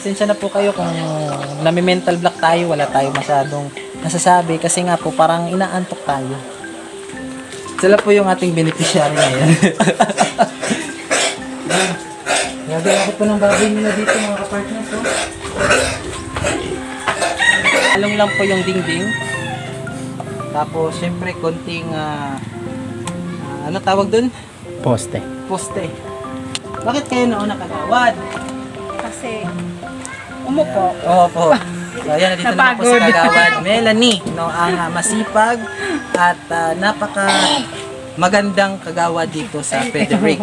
pasensya na po kayo kung nami-mental block tayo, wala tayo masyadong nasasabi kasi nga po parang inaantok tayo. Sila po yung ating beneficiary ngayon. Gagawin ko po ng bagay nila dito mga kapartners. Oh. Along lang po yung dingding. Tapos, syempre, konting, ah, ah, ano tawag dun? Poste. Poste. Bakit kayo nauna kagawad? Umupo. Oo po. So, ayan, nandito na po si. Kagawad Melanie, no, ang ah, masipag at ah, napaka magandang kagawad dito sa Frederick.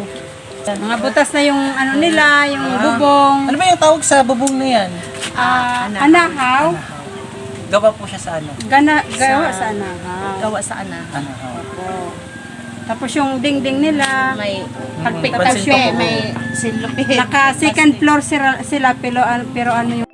Mga butas na yung ano nila, yung bubong. Ano ba yung tawag sa bubong na yan? Ah, anahaw. Gawa po siya sa ano? Gana, gawa sa anahaw. gawa sa anahan. Ano? Opo. Tapos yung dingding nila, May eh, po. may silupin. naka second floor sila, sila pero, pero ano yung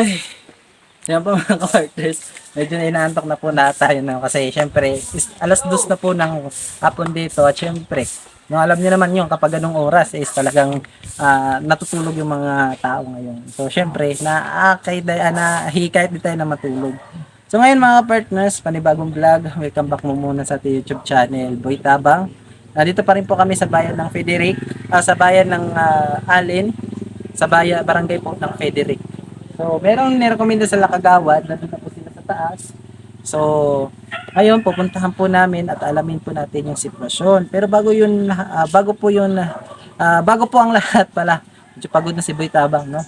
Ay. Yan po mga ka-partners. Medyo na inaantok na po na tayo na kasi syempre is, alas dos na po ng hapon dito at syempre no, alam niyo naman yung kapag anong oras is talagang ah, natutulog yung mga tao ngayon. So syempre na kay na hikayat din tayo na matulog. So ngayon mga partners, panibagong vlog. Welcome back mo muna sa ating YouTube channel, Boy Tabang. Nandito pa rin po kami sa bayan ng Federic, ah, sa bayan ng ah, Alin, sa bayan, barangay po ng Federic. So, merong nirekomenda sa Lakagawad, nandun na po sila sa taas. So, ngayon pupuntahan po namin at alamin po natin yung sitwasyon. Pero bago yun, ah, bago po yun, ah, bago po ang lahat pala, medyo pagod na si Boy Tabang, no?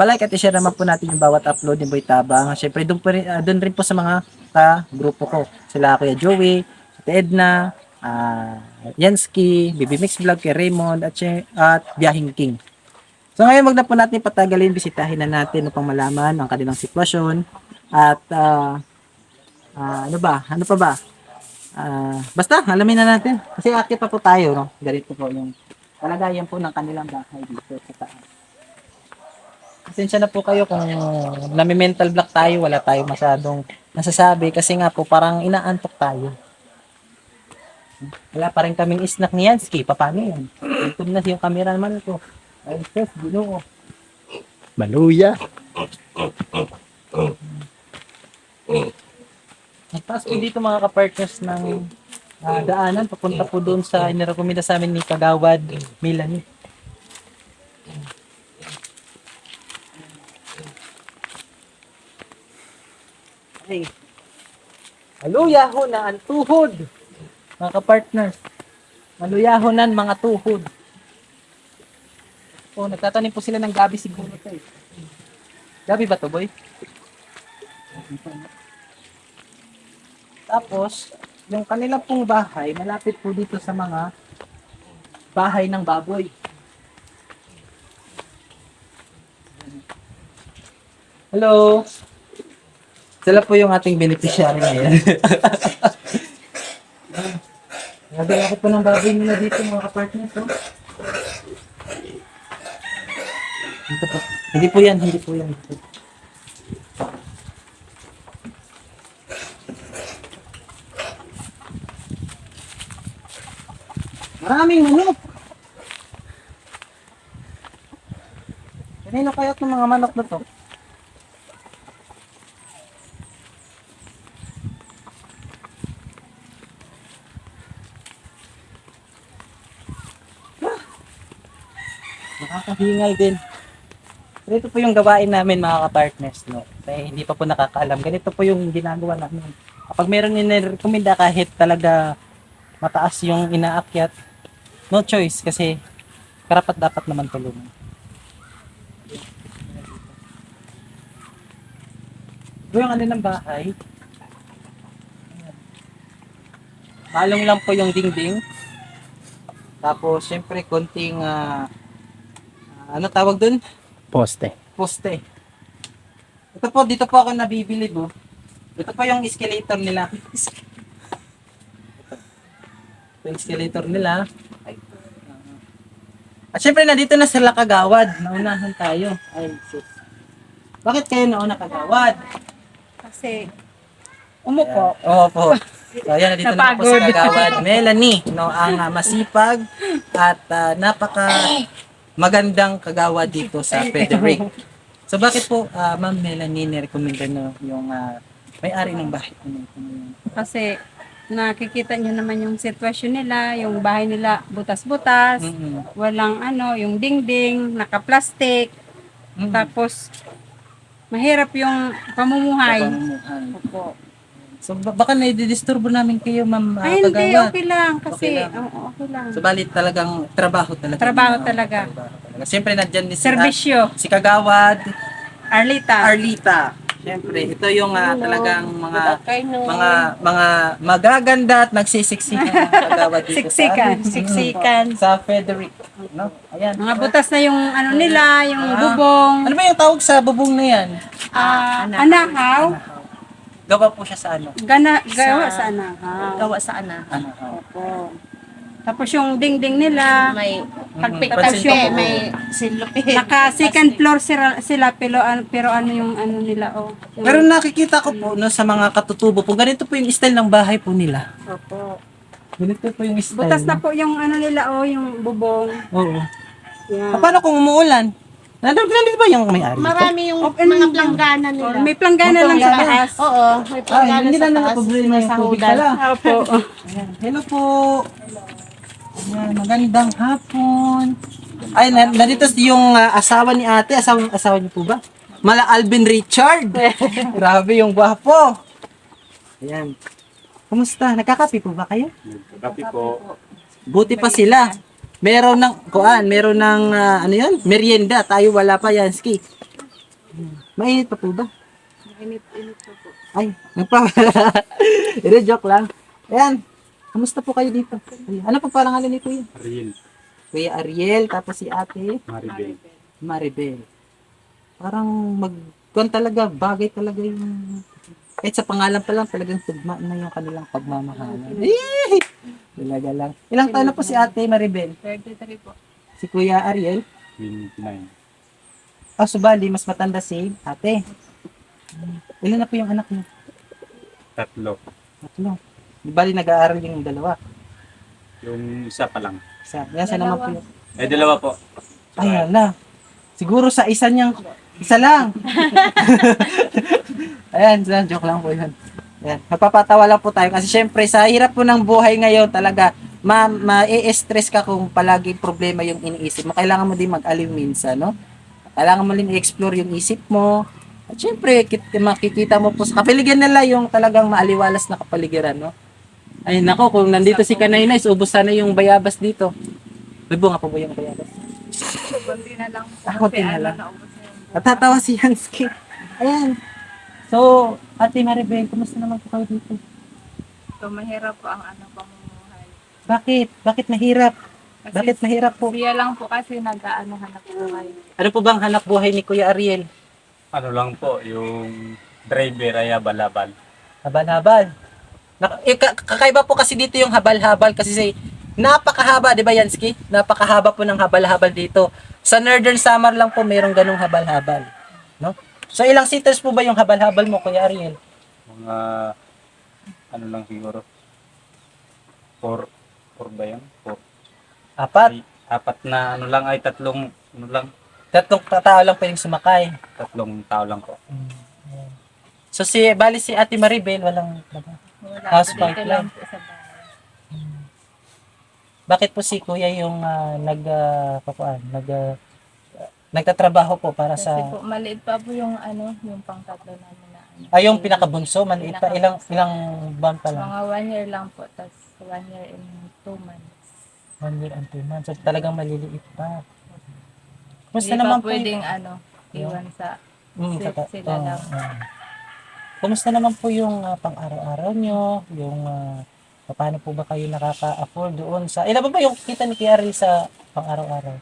Palike at i-share naman po natin yung bawat upload ni Boy Tabang. Siyempre, doon, po rin, doon rin po sa mga ka grupo ko. Sila Kuya Joey, Ate Edna, ah, Yansky, Baby Mix Vlog, kay Raymond, at, at Biyahing King. So ngayon wag na po natin patagalin, bisitahin na natin upang malaman ang kanilang sitwasyon at ah, ah, ano ba? Ano pa ba? Ah, basta alamin na natin kasi akit pa po tayo, no. Ganito po yung kalagayan po ng kanilang bahay dito sa taas. Pasensya na po kayo kung nami-mental block tayo, wala tayo masyadong nasasabi kasi nga po parang inaantok tayo. Wala pa rin kaming snack ni Yansky. Paano yan? Ito na yung cameraman ko. Ay, sis, ginoo. Maluya. Nagtaas po dito mga kapartners ng ah, daanan. Papunta po doon sa inirekomenda sa amin ni Kagawad Milani. Ay. Maluyaho na ang tuhod. Mga kapartners. Maluyahonan mga tuhod. Oh, nagtatanim po sila ng gabi siguro to eh. Gabi ba to, boy? Tapos, yung kanila pong bahay, malapit po dito sa mga bahay ng baboy. Hello! Sila po yung ating beneficiary ngayon. Nagdala ko po ng baboy nila dito mga kapartners. Oh. Hindi po yan, hindi po yan. Maraming manok. Kanino kaya itong mga manok na to? Ah! Nakakahingal din. Pero ito po yung gawain namin mga ka-partners, no? Kaya hindi pa po nakakaalam. Ganito po yung ginagawa namin. Kapag meron nirekomenda kahit talaga mataas yung inaakyat, no choice kasi karapat dapat naman tulungan. Ito yung ano ng bahay. Malong lang po yung dingding. Tapos, syempre, konting, ah, ano tawag dun? Poste. Poste. Ito po, dito po ako nabibili po. Ito po yung escalator nila. Ito yung escalator nila. At syempre, nandito na sila kagawad. Naunahan tayo. Ay, sis. Bakit kayo nauna kagawad? Kasi umupo. Oo po. So, ayan, nandito na po sa Napagod. kagawad. Melanie, no, ang ah, masipag at ah, napaka magandang kagawad dito sa Frederick. So, bakit po, ah, Ma'am Melanie, nirekomenda nyo yung ah, may-ari ng bahay? Kasi nakikita niyo naman yung sitwasyon nila, yung bahay nila butas-butas, Mm-mm. walang ano, yung dingding, naka-plastic, Mm. tapos mahirap yung pamumuhay. Pamumuhay. Opo. So, ba- baka na-disturbo namin kayo, Ma'am ah, Ay, hindi, kagawad. okay lang. Kasi, Okay lang. oo, okay lang. So, balit talagang trabaho talaga. Trabaho No? talaga. Trabaho talaga. Siyempre, nandyan din si, Serbisyo, si Kagawad, Arlita. Arlita. Siyempre, ito yung ah, talagang mga mga mga magaganda at nagsisiksikan ang kagawad dito Siksikan. sa, Siksikan. sa Frederick. No? Ayan. Mga butas na yung ano nila, yung Ah. bubong, Ano ba yung tawag sa bubong na yan? ah, anahaw, Gawa po siya sa ano? gana, gawa sa anahaw. Gawa sa ana. Anahaw. Opo. Tapos yung dingding nila, May Pagpik tapos may, may silupin. naka second floor sila, sila pero, ano- pero ano yung ano nila, oh. Yung- Pero nakikita ko po no, sa mga katutubo po, ganito po yung style ng bahay po nila. Opo. Ganito po yung style. Butas na po yung ano nila, oh, yung bubong. Oo. Yan. Ah, paano kung umuulan? Nandun, nandun ba yung may-ari? dito? Marami yung Open mga lang. planggana Oh, nila. may planggana lang sa taas. Oo, may Ay, planggana hindi sa na taas. napaproblema May yung tubig pala. Opo. Ayan. Hello po. Ayan, magandang hapon. Ay, na, nandito yung ah, asawa ni ate. Asawa, asawa niyo po ba? Mala Alvin Richard. Grabe yung gwapo. Ayan. Kumusta? Nagkakape po ba kayo? Kapi po. Buti pa sila. Meron ng, kuan, meron ng, ah, ano yun? Merienda. Tayo wala pa, Yansky. Mainit pa po ba? Ay, nagpa... Ito, joke lang. Ayan. Kamusta po kayo dito? Ano po parangalan ni Kuya? Ariel. Kuya Ariel, tapos si ate Maribel. Maribel. Parang mag... Talaga, bagay talaga yung... Kahit sa pangalan pa lang, talagang tugma na yung kanilang pagmamahalan. Eh! Talaga lang. Ilang taon na po si ate Maribel? 33 po. Si Kuya Ariel? 29. Ah, subali, mas matanda si ate. Ilan na po yung anak niyo? Tatlo. Tatlo. Di bali nag-aaral yung dalawa. Yung isa pa lang. Isa. Yan, sa naman po yung... Eh, dalawa po. Ay, ala. Siguro sa isa niyang... Isa lang. Ayan, sa- joke lang po yun. Ayan, napapatawa lang po tayo kasi syempre sa hirap po ng buhay ngayon talaga ma ma-stress ka kung palagi problema yung iniisip mo. Kailangan mo din mag-aliw minsan, no? Kailangan mo din i-explore yung isip mo. At syempre, kit- makikita mo po sa kapaligiran nila yung talagang maaliwalas na kapaligiran, no? Ay, nako, kung nandito si Kanay Nice, ubos sana yung bayabas dito. May bunga pa po yung bayabas. Kunti na lang. Ah, konti na lang. Natatawa si Hansky. Ayan. So, Ate Maribel, kumusta naman po kayo dito? So, mahirap po ang ano pamumuhay. Bakit? Bakit mahirap? Kasi Bakit mahirap po? siya lang po kasi nag-ano hanap buhay. Ano po bang hanap buhay ni Kuya Ariel? Ano lang po, yung driver ay balabal. Habal-habal. Nak- eh, ka- kakaiba po kasi dito yung habal-habal kasi say, napakahaba, di ba Yansky? Napakahaba po ng habal-habal dito. Sa Northern Summer lang po mayroong ganung habal-habal. No? So ilang seaters po ba yung habal-habal mo, Kuya Ariel? Mga, ano lang siguro. Four, four ba yan? Four. Apat. Ay, apat na ano lang ay tatlong, ano lang, Tatlong tao lang pwedeng sumakay. tatlong tao lang po. So si bali si Ate Maribel walang housewife lang. Bakit po si Kuya yung ah, nag uh, nag ah, nagtatrabaho po para Kasi sa po, maliit pa po yung ano, yung pangtatlo namin na ano. ay yung pinakabunso, maliit pa ilang ilang buwan pa lang. Mga one year lang po, tapos one year and two months. One year and two months. So talagang maliliit pa. Kumusta Hindi naman po? pwedeng ano, iwan sa Mm, Sila- tata- sila oo, lang. oo. Kumusta naman po yung ah, pang-araw-araw nyo, yung ah, Paano po ba kayo nakaka-afford doon sa... Ilan ba ba yung kita ni Kiari sa pang-araw-araw?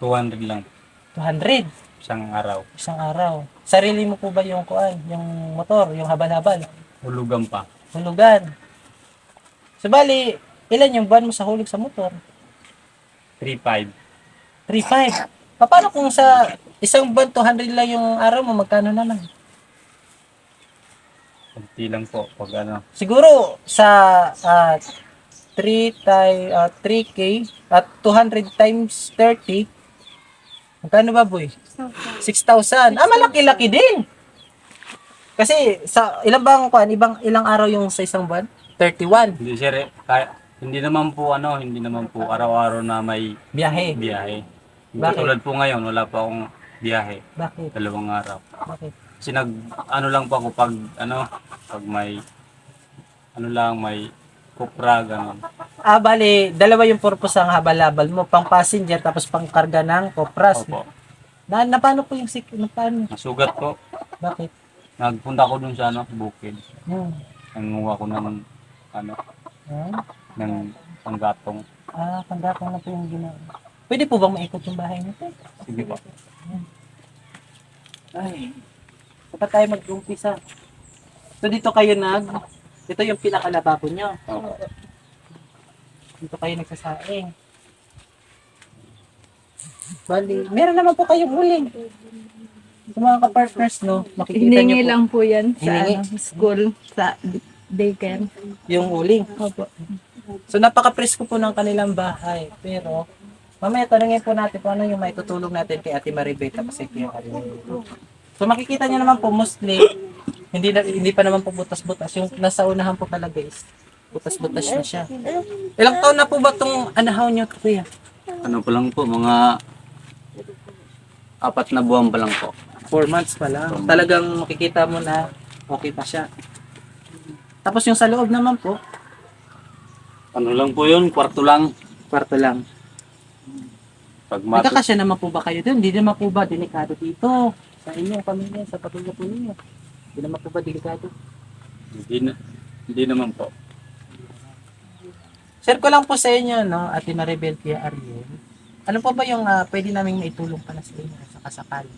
200 lang. 200 Isang araw. isang araw. Sarili mo po ba yung kuan, yung motor, yung habal-habal, Hulugan pa. hulugan? So bali, ilan yung buwan mo sa hulog sa motor? 3.5. 3.5. Paano kung sa isang buwan 200 lang yung araw mo, magkano naman? Kunti lang po. Pag ano. Siguro sa ah, 3 ti- ah, 3k at 200 times 30 Magkano ba, boy? 6,000. Ah, malaki-laki din. Kasi sa ilang bang kuan, ibang ilang araw yung sa isang buwan? 31 Hindi sir, eh, kaya, hindi naman po ano, hindi naman po araw-araw na may biyahe. biyahe. Bakit? Tulad po ngayon, wala pa akong biyahe. Bakit? Dalawang araw. Bakit? Kasi nag, ano lang po ako pag, ano, pag may, ano lang, may kupra, gano'n. Ah, bali, dalawa yung purpose ng habal-habal mo, pang passenger tapos pang karga ng kopras. Opo. Na, na paano po yung sik, na paano? Nasugat po. Bakit? Nagpunta ko dun sa, ano, bukid. Hmm. Nanguha ko ng, ano, Ah, ng panggatong. ah panggatong na po yung ginawa. Pwede po bang maikot yung bahay nito? Sige po. Ay, dapat tayo mag-umpisa. So dito kayo nag, ito yung pinakalababo nyo. Opo. Dito kayo nagsasaing. Bali, meron naman po kayong uling. Sa mga kapartners, no, makikita Hiningi nyo po lang po yan sa Hiningi? ano, school, sa daycare. yung uling. Opo. So napaka-presko po ng kanilang bahay. Pero, mamaya tanungin po natin kung ano yung may tutulong natin kay Ate Maribel tapos kay Kuya. So makikita niyo naman po mostly hindi na, hindi pa naman po butas-butas. Yung nasa unahan po talaga is butas-butas na siya. Ilang taon na po ba tong anahaw niyo, Kuya? Ano pa lang po, mga apat na buwan pa lang po. Four months pa lang. Talagang makikita mo na okay pa siya. Tapos yung sa loob naman po, Ano lang po yun, kwarto lang. kwarto lang. Pag matu- Nagkakasya naman po ba kayo doon? Hindi naman po ba delikado dito? Sa inyong pamilya, sa pamilya po ninyo. Hindi naman po ba delikado? hindi, na, hindi naman po. Share ko lang po sa inyo, no, Ate Maribel, Kuya Ariel. Ano po ba yung ah, pwede namin maitulong para sa inyo sa kasakali?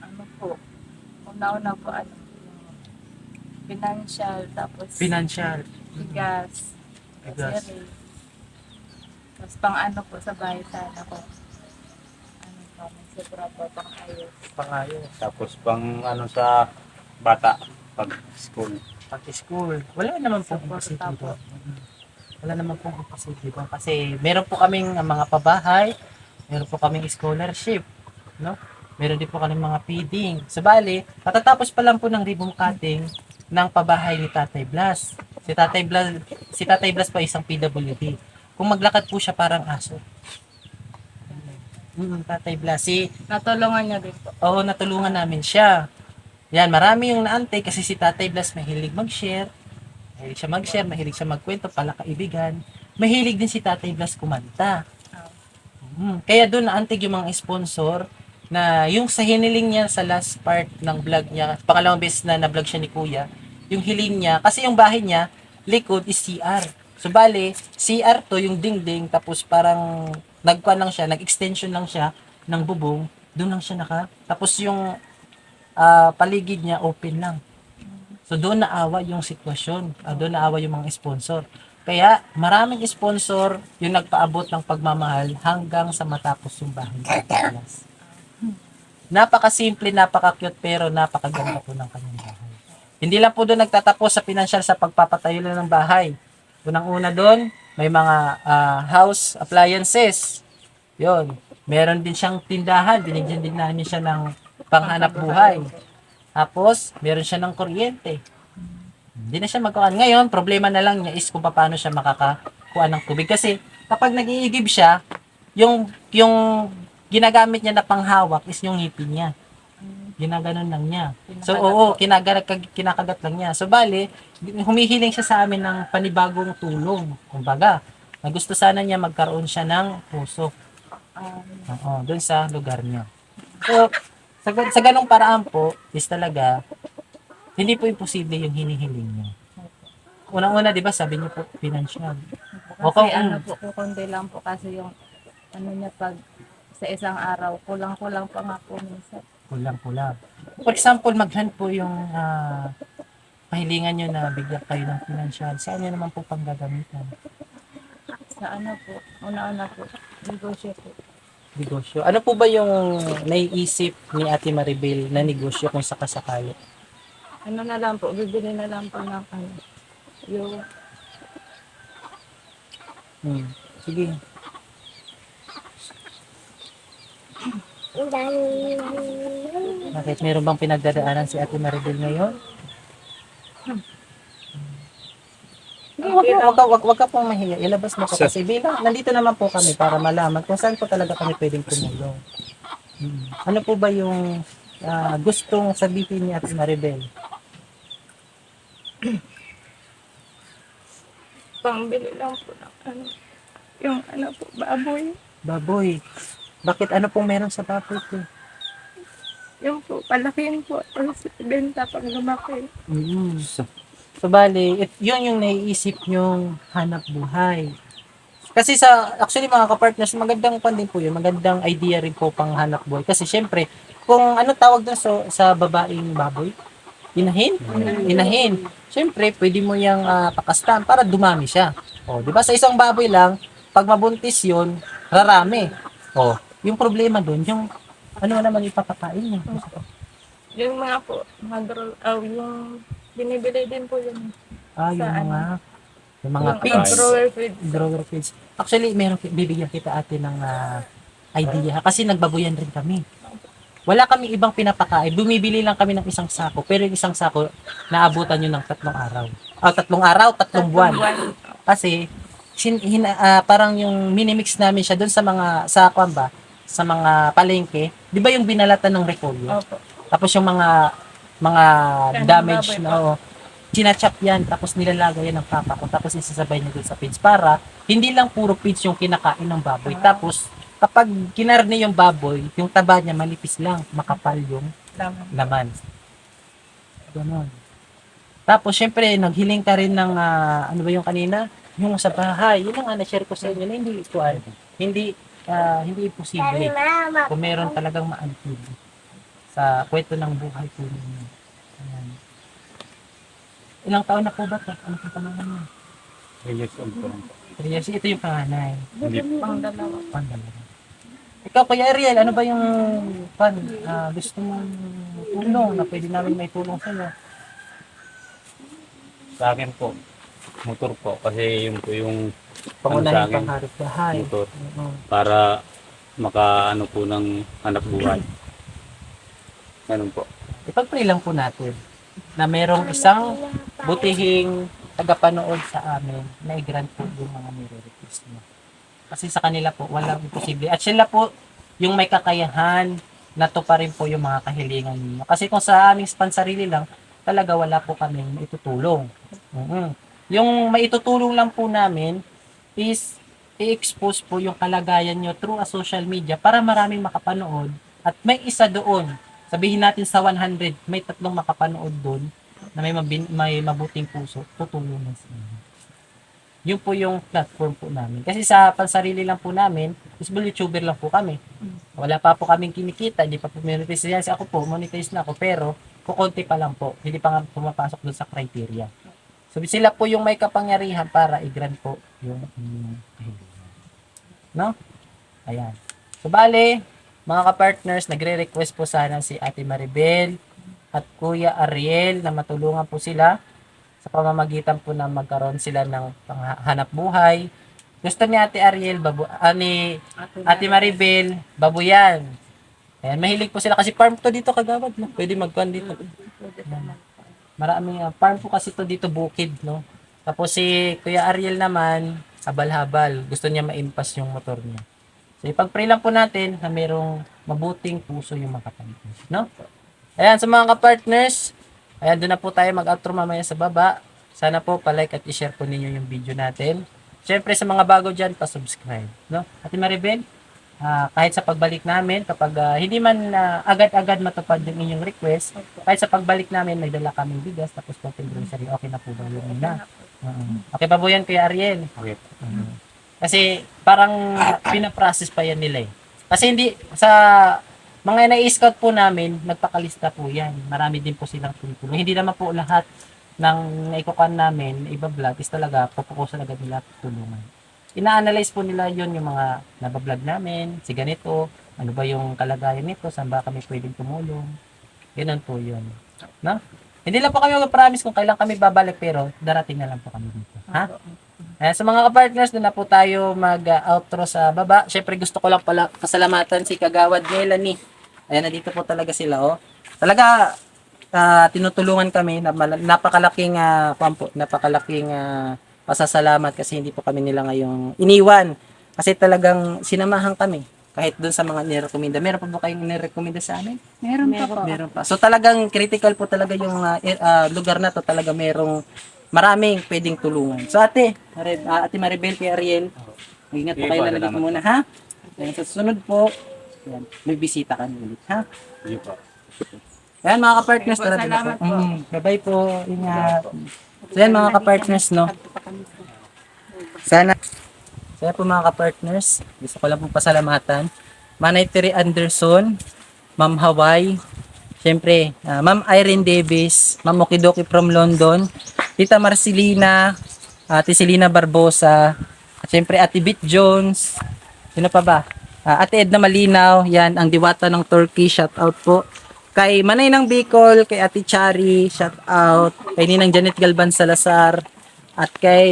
Ano po? Una-una po ano, financial, tapos Financial. bigas, Bigas. grocery. Tapos pang ano po sa bahay sana ko. Ano po, may sobra po pang ayos. Pangayo. Tapos pang ano sa bata, pag school. Pati school. Wala naman po Support imposible po. Wala naman po imposible doon. Kasi meron po kaming mga pabahay, meron po kaming scholarship, no? Meron din po kaming mga feeding. Sa bali, katatapos pa lang po ng ribbon cutting ng pabahay ni Tatay Blas. Si Tatay Blas, si Tatay Blas pa isang PWD. Kung maglakad po siya parang aso. Mm, Tatay Blas. Si Natulungan niya din po. Oo, natulungan namin siya. Yan, marami yung naantay kasi si Tatay Blas mahilig mag-share. Mahilig siya mag-share, mahilig siya magkwento, pala kaibigan. Mahilig din si Tatay Blas kumanta. Mm, kaya doon naantig yung mga sponsor na yung sa hiniling niya sa last part ng vlog niya, pangalawang beses na na-vlog siya ni Kuya, yung hiling niya, kasi yung bahay niya, likod is CR. So bale, CR to yung dingding, tapos parang nagkuan lang siya, nag-extension lang siya ng bubong, doon lang siya naka. Tapos yung ah, paligid niya open lang. So doon naawa yung sitwasyon, ah, doon naawa yung mga sponsor. Kaya maraming sponsor yung nagpaabot ng pagmamahal hanggang sa matapos yung bahay. Napaka-simple, napaka-cute pero napakaganda po ng kanyang bahay. Hindi lang po doon nagtatapos sa financial sa pagpapatayo lang ng bahay. Unang-una doon, may mga ah, house appliances. Yon. Meron din siyang tindahan, binigyan din namin siya ng panghanap buhay. Tapos, meron siya ng kuryente. Hindi na siya magkuhan. Ngayon, problema na lang niya is kung paano siya makakakuha ng tubig. Kasi, kapag nag-iigib siya, yung, yung ginagamit niya na panghawak is yung ngipin niya. Ginaganon lang niya. So, oo, kinagagat, kinakagat lang niya. So, bali, humihiling siya sa amin ng panibagong tulong. Kumbaga, na gusto sana niya magkaroon siya ng puso. Um, Oo, doon sa lugar niyo. So, sa, sa ganong paraan po, is talaga, hindi po imposible yung hinihiling niyo. unang-una, di ba, sabi niyo po, financial. Kasi Okay, ano mm. po, kukunti lang po kasi yung ano niya pag sa isang araw, kulang-kulang pa nga po minsan. Kulang-kulang. For example, maghan po yung ah, pahilingan nyo na bigyan kayo ng financial. Saan nyo naman po pang gagamitan? Sa ano po, una-una po, negosyo po. Negosyo. Ano po ba yung naiisip ni Ate Maribel na negosyo kung sakasakali? Ano na lang po, bibili na lang po ng ano, yung Hmm. Sige. Bakit? Meron bang pinagdadaanan si Ate Maribel ngayon? Hindi, wag, wag, wag, wag, wag ka pong mahiya. Ilabas mo ko kasi bilang nandito naman po kami para malaman kung saan po talaga kami pwedeng tumulong. Hmm. Ano po ba yung ah, gustong sabihin ni Ate Maribel? pangbili lang po ng ano, yung ano po, baboy. Baboy. Bakit ano pong meron sa baboy ko? Yung po, palakihin po, tapos benta pag lumaki. Mm. So, so bali, it, yun yung naiisip nyong hanap buhay. Kasi sa, actually mga kapartners, magandang pan din po yun. Magandang idea rin po pang hanap buhay. Kasi syempre, kung ano tawag doon sa, sa babaeng baboy? Inahin? Inahin. Syempre, pwede mo yung ah, pakastan para dumami siya. O, di ba? Sa isang baboy lang, pag mabuntis yun, rarami. O, yung problema doon, yung ano naman ipapakain niya. Yung mga po, mga grow, oh, yung binibili din po yun. Ah, yung Sa mga, yung mga yung pigs. grower feeds. grower feeds. Actually, meron bibigyan kita ate ng ah, idea kasi nagbaboyan rin kami. Wala kami ibang pinapakain. Bumibili lang kami ng isang sako. Pero yung isang sako, naabutan nyo ng tatlong araw. Ah, tatlong araw, tatlong buwan. Kasi, sin, hina, ah, parang yung minimix namin siya doon sa mga, sa kwan ba, sa mga palengke. Di ba yung binalatan ng repolyo? Opo. Tapos yung mga mga Kanang damage baboy na oh, sinachap yan tapos nilalagay yan ng papa ko tapos isasabay niyo dun sa feeds para hindi lang puro feeds yung kinakain ng baboy. Tapos kapag kinarne yung baboy yung taba niya manipis lang makapal yung Laman. laman. Ganon. tapos syempre naghiling ka rin ng ah, ano ba yung kanina? Yung sa bahay. Yun ang na-share ko sa inyo na hindi ito hindi ah, hindi imposible. Kung meron talagang maantid sa kwento ng buhay po ninyo. Ayan. Ilang taon na po ba ito? Ano pong pangalan niyo? Three years old po lang po. Three years. Ito yung panganay. Hindi po. Pang dalawa. Pandalawa. Ikaw, Kuya Ariel, ano ba yung pan, ah, gusto mong tulong na pwede namin may tulong sa iyo? Sa akin po, motor po. Kasi yun po yung Pangunahin Ano pangharap bahay. motor. Oo. Para makaano po ng hanap buhay. Ganun po. Ipag-pray lang po natin na merong isang butihing tagapanood sa amin na i-grant po yung mga nire-request mo. Kasi sa kanila po, walang imposible. At sila po, yung may kakayahan na to pa rin po yung mga kahilingan ninyo. Kasi kung sa aming pansarili lang, talaga wala po kami maitutulong. Mhm. Yung maitutulong lang po namin is i-expose po yung kalagayan nyo through a social media para maraming makapanood at may isa doon sabihin natin sa 100, may tatlong makapanood doon na may, mabin, may mabuting puso, tutulungan sa inyo. Yun po yung platform po namin. Kasi sa pansarili lang po namin, usable YouTuber lang po kami. Wala pa po kaming kinikita, hindi pa po monetize. Ako po, monetize na ako, pero kukunti pa lang po. Hindi pa nga pumapasok doon sa criteria. So sila po yung may kapangyarihan para i-grant po yung inyong kahilingan. No? Ayan. So bale, mga ka-partners, nagre-request po sana si Ate Maribel at Kuya Ariel na matulungan po sila sa pamamagitan po na magkaroon sila ng panghanap buhay. Gusto ni Ate Ariel, babu, ah, ni Ate Maribel, babuyan. Ayan, mahilig po sila kasi farm to dito kagawad, no? Pwede magkuhan dito. Ayan. Maraming ah, farm po kasi to dito bukid, no? Tapos si Kuya Ariel naman, habal-habal. Gusto niya ma-impas yung motor niya. So, ipag-pray lang po natin na merong mabuting puso yung makapantos, no? Ayan, sa mga ka-partners, ayan, doon na po tayo mag-outro mamaya sa baba. Sana po palike at i-share po ninyo yung video natin. Siyempre, sa mga bago dyan, pa-subscribe, no? Ate Maribel, ah, kahit sa pagbalik namin, kapag ah, hindi man ah, agad-agad matupad yung inyong request, kahit sa pagbalik namin, may dala kaming bigas, tapos konting grocery, okay na po ba yun na? Okay pa po yan, Kuya Ariel? Okay. Mhm. Kasi parang pinaprocess pa yan nila eh. Kasi hindi, sa mga na-scout po namin, nagpakalista po yan. Marami din po silang tulong. Hindi naman po lahat ng naikukan namin, iba vlog, is talaga, pupukusan agad nila tulungan. Ina-analyze po nila yon yung mga nabablog namin, si ganito, ano ba yung kalagayan nito, saan ba kami pwedeng tumulong. Ganun po yun. No? Hindi lang po kami mag-promise kung kailan kami babalik, pero darating na lang po kami dito. Ha? Ayan, sa mga partners doon na po tayo mag-outro sa baba. Syempre gusto ko lang pala pasalamatan si Kagawad Melanie. Ayan, nandito po talaga sila, oh. Talaga, ah, tinutulungan kami na napakalaking ah, kuwan po, napakalaking ah, pasasalamat kasi hindi po kami nila ngayong iniwan. Kasi talagang sinamahan kami kahit doon sa mga nirekomenda. Meron pa ba kayong nirekomenda sa amin? Meron pa po. Meron pa. So talagang critical po talaga yung ah, eh, ah, lugar na to. Talaga merong maraming pwedeng tulungan. So ate, Red, ah, ate Maribel, kay Ariel, ingat po kayo na dito muna, ha? Ayan, sa susunod po, yan, may bisita kami ulit, ha? Sige po. Ayan mga ka-partners, tara din salamat po. Mm, bye-bye po, ingat. So yan mga ka-partners, no? Sana, sana po mga ka-partners, gusto ko lang po pasalamatan. Manay Terry Anderson, Ma'am Hawaii, Siyempre, ah, Ma'am Irene Davis, Ma'am Okidoki from London, Tita Marcelina, Ate Selena Barbosa, at siyempre Ate Bit Jones, sino pa ba? Ah, Ate Edna Malinaw, yan, ang diwata ng Turkey, shout out po. Kay Manay ng Bicol, kay Ate Chari, shout out. Kay Ninang Janet Galban Salazar, at kay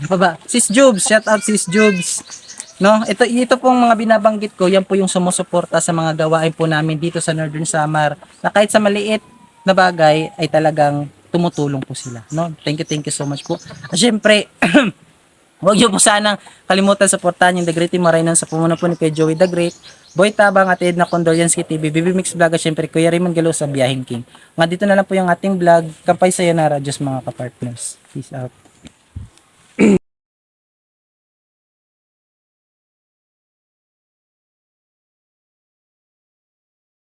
ano pa ba? Sis Jobs, shout out Sis Jobs. No, ito ito pong mga binabanggit ko, yan po yung sumusuporta sa mga gawain po namin dito sa Northern Samar. Na kahit sa maliit na bagay ay talagang tumutulong po sila, no? Thank you, thank you so much po. At syempre, Huwag niyo po sanang kalimutan suportahan yung The Great Team sa pumuno po ni Kuya Joey The Great, Boy Tabang at Edna Condolence TV, BB Mix Vlog at syempre Kuya Raymond Galo sa Biyahing King. Nga dito na lang po yung ating vlog. Kampay sa Yanara, Diyos mga kapartners. Peace out.